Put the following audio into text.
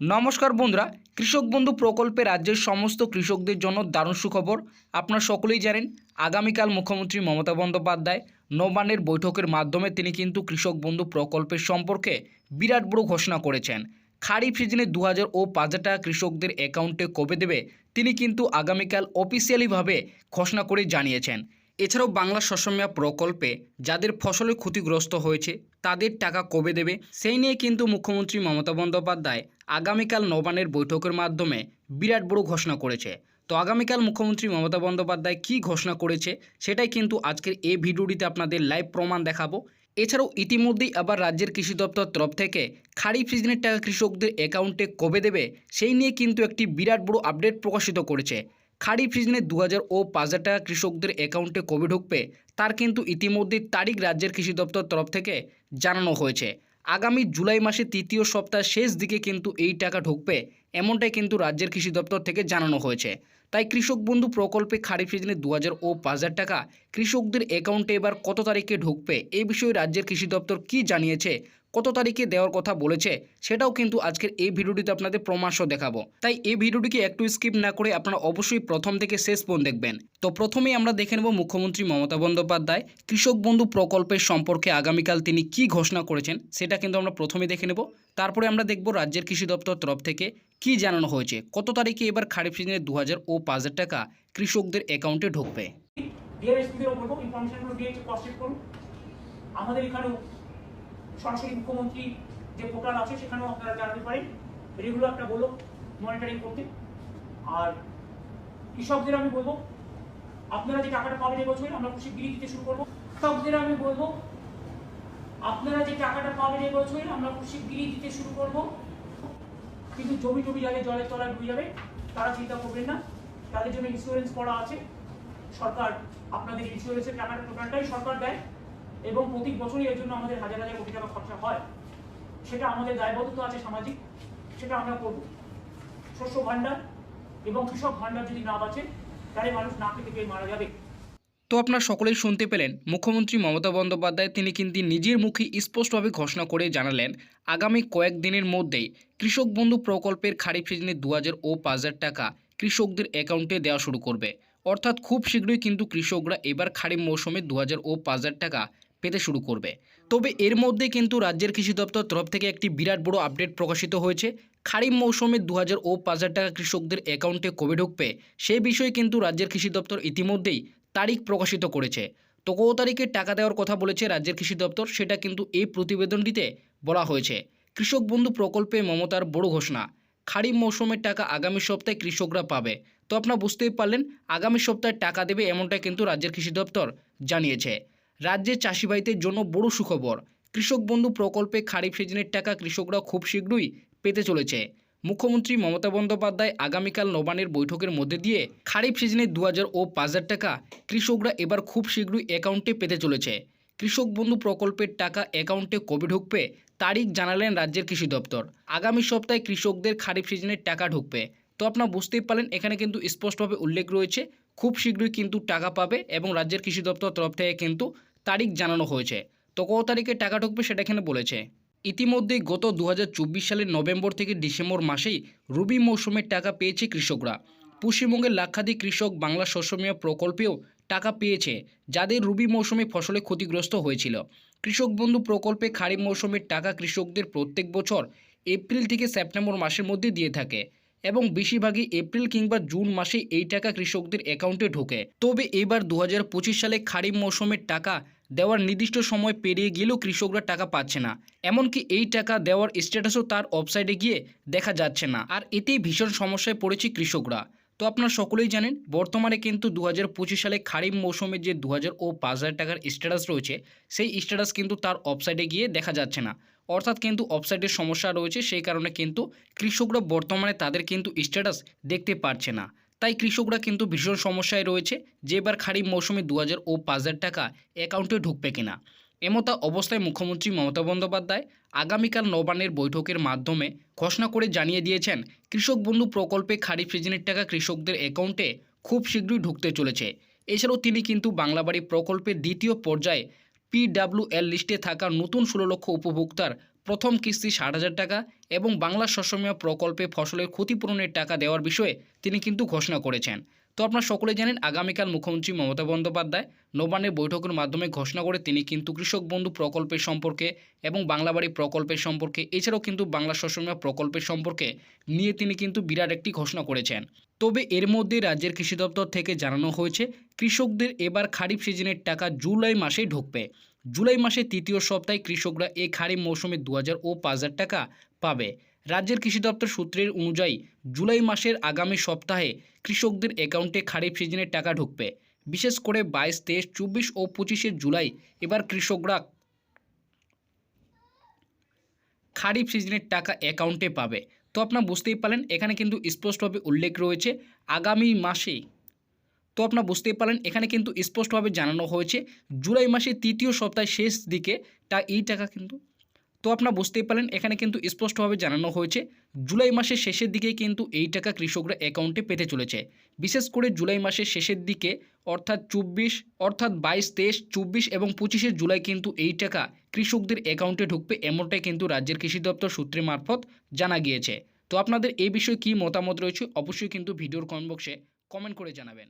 নমস্কার বন্ধুরা, কৃষক বন্ধু প্রকল্পে রাজ্যের সমস্ত কৃষকদের জন্য দারুণ সুখবর। আপনারা সকলেই জানেন, আগামীকাল মুখ্যমন্ত্রী মমতা বন্দ্যোপাধ্যায় নবান্নের বৈঠকের মাধ্যমে তিনি কিন্তু কৃষক বন্ধু প্রকল্পের সম্পর্কে বিরাট বড় ঘোষণা করেছেন। খারিফ সিজনে দু হাজার ও পাঁচ হাজার টাকা কৃষকদের অ্যাকাউন্টে কবে দেবে, তিনি কিন্তু আগামীকাল অফিসিয়ালিভাবে ঘোষণা করে জানিয়েছেন। এছাড়াও বাংলা শস্যমেয়া প্রকল্পে যাদের ফসলে ক্ষতিগ্রস্ত হয়েছে, তাদের টাকা কবে দেবে? সেই নিয়ে কিন্তু মুখ্যমন্ত্রী মমতা বন্দ্যোপাধ্যায় আগামীকাল নবান্নের বৈঠকের মাধ্যমে বিরাট বড় ঘোষণা করেছে। তো আগামীকাল মুখ্যমন্ত্রী মমতা বন্দ্যোপাধ্যায় কী ঘোষণা করেছে, সেটাই কিন্তু আজকের এই ভিডিওটিতে আপনাদের লাইভ প্রমাণ দেখাবো। এছাড়াও ইতিমধ্যেই আবার রাজ্যের কৃষি দপ্তর তরফ থেকে খারিফ সিজনের টাকা কৃষকদের অ্যাকাউন্টে কবে দেবে, সেই নিয়ে কিন্তু একটি বিরাট বড় আপডেট প্রকাশিত করেছে। খারিফ সিজনে দু হাজার ও পাঁচ হাজার টাকা কৃষকদের অ্যাকাউন্টে কবে ঢুকবে, তার কিন্তু ইতিমধ্যেই তারিখ রাজ্যের কৃষি দপ্তর তরফ থেকে জানানো হয়েছে। আগামী জুলাই মাসে তৃতীয় সপ্তাহ শেষ দিকে কিন্তু এই টাকা ঢুকবে, এমনটাই কিন্তু রাজ্যের কৃষি দপ্তর থেকে জানানো হয়েছে। তাই কৃষক বন্ধু প্রকল্পে খারিফ সিজনে দু হাজার ও পাঁচ হাজার টাকা কৃষকদের অ্যাকাউন্টে এবার কত তারিখে ঢুকবে, এ বিষয়ে রাজ্যের কৃষি দপ্তর কী জানিয়েছে কত তারিখে দেওয়ার কথা বলেছে সেটাও কিন্তু আজকের এই ভিডিওটিতে আপনাদের প্রমাণসহ দেখাবো। তাই এই ভিডিওটিকে একটু স্কিপ না করে আপনারা অবশ্যই প্রথম থেকে শেষ পর্যন্ত দেখবেন। তো প্রথমেই আমরা দেখে নেব মুখ্যমন্ত্রী মমতা বন্দ্যোপাধ্যায় কৃষক বন্ধু প্রকল্পের সম্পর্কে আগামীকাল তিনি কি ঘোষণা করেছেন সেটা কিন্তু আমরা প্রথমে দেখে নেব। তারপরে আমরা দেখব রাজ্যের কৃষি দপ্তর তরফ থেকে কি জানানো হয়েছে, কত তারিখে এবার খারিফ সিজনে দু হাজার ও পাঁচ হাজার টাকা কৃষকদের অ্যাকাউন্টে ঢুকবে? আমাদের এখানেও সরাসরি মুখ্যমন্ত্রী যে পোর্টাল আছে সেখানেও আপনারা জানাতে পারেন। রেগুলার একটা বলল মনিটরিং করতে। আর কৃষকদের আমি বলব, আপনারা যে টাকাটা পাবেন এবছর, আমরা খুব শিগগিরই দিতে শুরু করব। কৃষকদের আমি বলব, আপনারা যে টাকাটা পাবেন এবছর, আমরা খুব শিগগিরই দিতে শুরু করব। কিন্তু জমি জমি যাদের জলের তলায় ডুবে যাবে, তারা চিন্তা করবেন না। তাদের জন্য ইন্স্যুরেন্স করা আছে। সরকার, আপনাদের ইন্স্যুরেন্সের টাকাটা টোটালটাই সরকার দেয়। এবং প্রতি বছরই এর জন্য আমাদের হাজার হাজার কোটি টাকা খরচা হয়। সেটা আমাদের দায়বদ্ধতা আছে সামাজিক, সেটা আমরা করব। শস্য ভাণ্ডার এবং কৃষক ভাণ্ডার যদি না বাঁচে, তাহলে মানুষ না খেতে পেয়ে মারা যাবে। তো আপনারা সকলেই শুনতে পেলেন, মুখ্যমন্ত্রী মমতা বন্দ্যোপাধ্যায় তিনি কিন্তু নিজের মুখে স্পষ্টভাবে ঘোষণা করে জানালেন, আগামী কয়েকদিনের মধ্যেই কৃষক বন্ধু প্রকল্পের খারিফ সিজনে দু হাজার ও পাঁচ হাজার টাকা কৃষকদের অ্যাকাউন্টে দেওয়া শুরু করবে। অর্থাৎ খুব শীঘ্রই কিন্তু কৃষকরা এবার খারিফ মৌসুমে দু হাজার ও পাঁচ হাজার টাকা পেতে শুরু করবে। তবে এর মধ্যে কিন্তু রাজ্যের কৃষি দপ্তর তরফ থেকে একটি বিরাট বড় আপডেট প্রকাশিত হয়েছে। খারিফ মৌসুমে দু হাজার ও পাঁচ হাজার টাকা কৃষকদের অ্যাকাউন্টে কবে ঢুকবে, সে বিষয়ে কিন্তু রাজ্যের কৃষি দপ্তর ইতিমধ্যেই তারিখ প্রকাশিত করেছে। তো কত তারিখে টাকা দেওয়ার কথা বলেছে রাজ্যের কৃষি দপ্তর, সেটা কিন্তু এই প্রতিবেদনটিতে বলা হয়েছে। কৃষক বন্ধু প্রকল্পে মমতার বড় ঘোষণা, খারিফ মৌসুমের টাকা আগামী সপ্তাহে কৃষকরা পাবে। তো আপনারা বুঝতেই পারলেন, আগামী সপ্তাহে টাকা দেবে এমনটা কিন্তু রাজ্যের কৃষি দপ্তর জানিয়েছে। রাজ্যের চাষিভাইদের জন্য বড় সুখবর। কৃষক বন্ধু প্রকল্পে খারিফ সিজনের টাকা কৃষকরা খুব শীঘ্রই পেতে চলেছে। মুখ্যমন্ত্রী মমতা বন্দ্যোপাধ্যায় আগামীকাল নবানের বৈঠকের মধ্যে দিয়ে খারিফ সিজনে দু হাজার ও পাঁচ হাজার টাকা কৃষকরা এবার খুব শীঘ্রই অ্যাকাউন্টে পেতে চলেছে। কৃষক বন্ধু প্রকল্পের টাকা অ্যাকাউন্টে কবে ঢুকবে, তারিখ জানালেন রাজ্যের কৃষি দপ্তর। আগামী সপ্তাহে কৃষকদের খারিফ সিজনের টাকা ঢুকবে। তো আপনারা বুঝতেই পারলেন, এখানে কিন্তু স্পষ্টভাবে উল্লেখ রয়েছে, খুব শীঘ্রই কিন্তু টাকা পাবে এবং রাজ্যের কৃষি দপ্তর তরফ থেকে কিন্তু তারিখ জানানো হয়েছে। তো কত তারিখে টাকা ঢুকবে সেটা এখানে বলেছে। ইতিমধ্যেই গত দু হাজার চব্বিশ সালের নভেম্বর থেকে ডিসেম্বর মাসেই রবি মৌসুমের টাকা পেয়েছে কৃষকরা। পশ্চিমবঙ্গের লাক্ষাধিক কৃষক বাংলা শস্যমেয়া প্রকল্পেও টাকা পেয়েছে, যাদের রবি মৌসুমে ফসলে ক্ষতিগ্রস্ত হয়েছিল। কৃষক বন্ধু প্রকল্পে খারিফ মৌসুমের টাকা কৃষকদের প্রত্যেক বছর এপ্রিল থেকে সেপ্টেম্বর মাসের মধ্যে দিয়ে থাকে। এবং বেশিরভাগই এপ্রিল কিংবা জুন মাসে এই টাকা কৃষকদের অ্যাকাউন্টে ঢোকে। তবে এবার দু হাজার পঁচিশ সালে খারিফ মৌসুমের টাকা দেওয়ার নির্দিষ্ট সময় পেরিয়ে গেলেও কৃষকরা টাকা পাচ্ছে না। এমনকি এই টাকা দেওয়ার স্ট্যাটাসও তার ওয়েবসাইটে গিয়ে দেখা যাচ্ছে না। আর এতেই ভীষণ সমস্যায় পড়েছে কৃষকরা। তো আপনারা সকলেই জানেন, বর্তমানে কিন্তু দু হাজার পঁচিশ সালে খারিফ মৌসুমে যে দু হাজার ও পাঁচ হাজার টাকার স্ট্যাটাস রয়েছে, সেই স্ট্যাটাস কিন্তু তার ওয়েবসাইটে গিয়ে দেখা যাচ্ছে না। অর্থাৎ কিন্তু ওয়েবসাইটের সমস্যা রয়েছে, সেই কারণে কিন্তু কৃষকরা বর্তমানে তাদের কিন্তু স্ট্যাটাস দেখতে পারছে না। তাই কৃষকরা কিন্তু ভীষণ সমস্যায় রয়েছে, যে এবার খারিফ মৌসুমে দু হাজার ও পাঁচ হাজার টাকা অ্যাকাউন্টে ঢুকবে কিনা। এমতা অবস্থায় মুখ্যমন্ত্রী মমতা বন্দ্যোপাধ্যায় আগামীকাল নবান্নের বৈঠকের মাধ্যমে ঘোষণা করে জানিয়ে দিয়েছেন, কৃষক বন্ধু প্রকল্পে খারিফ সিজনের টাকা কৃষকদের অ্যাকাউন্টে খুব শীঘ্রই ঢুকতে চলেছে। এছাড়াও তিনি কিন্তু বাংলাবাড়ি প্রকল্পের দ্বিতীয় পর্যায়ে পিডাব্লিউএল লিস্টে থাকা নতুন ষোলো লক্ষ উপভোক্তার প্রথম কিস্তি ষাট হাজার টাকা এবং বাংলা শস্যমীয়া প্রকল্পে ফসলের ক্ষতিপূরণের টাকা দেওয়ার বিষয়ে তিনি কিন্তু ঘোষণা করেছেন। তো আপনারা সকলে জানেন, আগামীকাল মুখ্যমন্ত্রী মমতা বন্দ্যোপাধ্যায় নবান্নের বৈঠকের মাধ্যমে ঘোষণা করে তিনি কিন্তু কৃষক বন্ধু প্রকল্পের সম্পর্কে এবং বাংলাবাড়ি প্রকল্পের সম্পর্কে, এছাড়াও কিন্তু বাংলা শস্যমীয়া প্রকল্পের সম্পর্কে নিয়ে তিনি কিন্তু বিরাট একটি ঘোষণা করেছেন। তবে এর মধ্যে রাজ্যের কৃষি দপ্তর থেকে জানানো হয়েছে, কৃষকদের এবার খারিফ সিজনের টাকা জুলাই মাসেই ঢুকবে। জুলাই মাসে তৃতীয় সপ্তাহে কৃষকরা এই খারিফ মৌসুমে দু হাজার ও পাঁচ হাজার টাকা পাবে। রাজ্যের কৃষি দপ্তর সূত্রের অনুযায়ী, জুলাই মাসের আগামী সপ্তাহে কৃষকদের অ্যাকাউন্টে খারিফ সিজনের টাকা ঢুকবে। বিশেষ করে বাইশ, তেইশ, চব্বিশ ও পঁচিশে জুলাই, এবার কৃষকরা খারিফ সিজনের টাকা অ্যাকাউন্টে পাবে। তো আপনারা বুঝতেই পারলেন, এখানে কিন্তু স্পষ্টভাবে উল্লেখ রয়েছে, আগামী মাসে তো আপনারা বুঝতেই পারলেন, এখানে কিন্তু স্পষ্টভাবে জানানো হয়েছে, জুলাই মাসের তৃতীয় সপ্তাহের শেষ দিকে তা এই টাকা কিন্তু তো আপনারা বুঝতেই পারলেন, এখানে কিন্তু স্পষ্টভাবে জানানো হয়েছে, জুলাই মাসের শেষের দিকে কিন্তু এই টাকা কৃষকরা অ্যাকাউন্টে পেতে চলেছে। বিশেষ করে জুলাই মাসের শেষের দিকে, অর্থাৎ চব্বিশ, অর্থাৎ বাইশ, তেইশ, চব্বিশ এবং পঁচিশে জুলাই কিন্তু এই টাকা কৃষকদের অ্যাকাউন্টে ঢুকবে এমনটাই কিন্তু রাজ্যের কৃষি দপ্তর সূত্রে মারফত জানা গিয়েছে। তো আপনাদের এই বিষয়ে কী মতামত রয়েছে, অবশ্যই কিন্তু ভিডিওর কমেন্ট বক্সে কমেন্ট করে জানাবেন।